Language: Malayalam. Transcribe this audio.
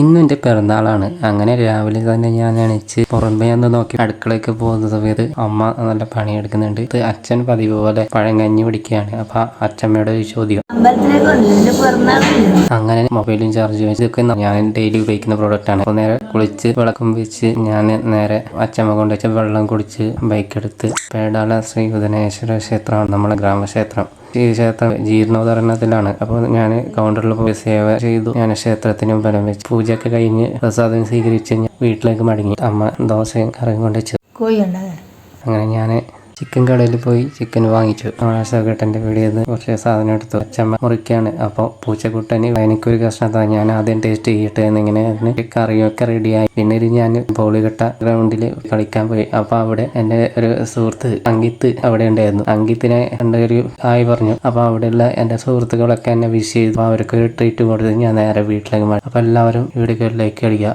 ഇന്ന് എന്റെ പിറന്നാളാണ്. അങ്ങനെ രാവിലെ തന്നെ ഞാൻ എണീച്ച് പുറമേ ഒന്ന് നോക്കി അടുക്കളയ്ക്ക് പോകുന്ന സമയത്ത് അമ്മ നല്ല പണിയെടുക്കുന്നുണ്ട്. ഇത് അച്ഛൻ പതിവ് പോലെ പഴങ്കഞ്ഞി പിടിക്കുകയാണ് അപ്പൊ അച്ഛമ്മയുടെ ചോദ്യം. അങ്ങനെ മൊബൈലും ചാർജ് വെച്ച് ഇതൊക്കെ ഞാൻ ഡെയിലി ഉപയോഗിക്കുന്ന പ്രോഡക്റ്റ് ആണ്. നേരെ കുളിച്ച് വിളക്കം വെച്ച് ഞാൻ നേരെ അച്ഛമ്മ കൊണ്ടുവച്ച വെള്ളം കുടിച്ച് ബൈക്ക് എടുത്ത്. പേടാല ശ്രീ ബുധനേശ്വര ക്ഷേത്രമാണ് നമ്മുടെ ഗ്രാമക്ഷേത്രം. ക്ഷേത്രം ജീർണോദ്ധരണത്തിലാണ്. അപ്പോൾ ഞാൻ കൗണ്ടറിൽ പോയി സേവ ചെയ്തു. ഞാൻ ക്ഷേത്രത്തിന് ബലം വെച്ച് പൂജയൊക്കെ കഴിഞ്ഞ് പ്രസാദം സ്വീകരിച്ച് വീട്ടിലേക്ക് മടങ്ങി. അമ്മ ദോശയും കറിയും കൊണ്ട് വെച്ചു. അങ്ങനെ ഞാൻ ചിക്കൻ കടയിൽ പോയി ചിക്കൻ വാങ്ങിച്ചു. നമ്മളെ വീട്ടിൽ നിന്ന് കുറച്ച് സാധനം എടുത്തു. അച്ചമ്മ മുറിക്കാണ്. അപ്പോൾ പൂച്ചക്കുട്ടന് എനിക്കൊരു കഷ്ണം താ ഞാൻ ആദ്യം ടേസ്റ്റ് ചെയ്യട്ടെ എന്നിങ്ങനെ കറിയൊക്കെ റെഡിയായി പിന്നെ ഒരു ഞാൻ ബോളികെട്ട ഗ്രൗണ്ടിൽ കളിക്കാൻ പോയി. അപ്പോൾ അവിടെ എന്റെ ഒരു സുഹൃത്ത് അങ്കിത്ത് അവിടെ ഉണ്ടായിരുന്നു. അങ്കിത്തിനെ എന്റെ ഒരു ആയി പറഞ്ഞു. അപ്പോൾ അവിടെയുള്ള എന്റെ സുഹൃത്തുക്കളൊക്കെ എന്നെ വിഷ് ചെയ്തു. അപ്പോൾ അവർക്ക് ഒരു ട്രീറ്റ് കൊടുത്ത് ഞാൻ നേരെ വീട്ടിലേക്ക് മാറി. അപ്പോൾ എല്ലാവരും വീടുകളിലേക്ക് കളിക്കുക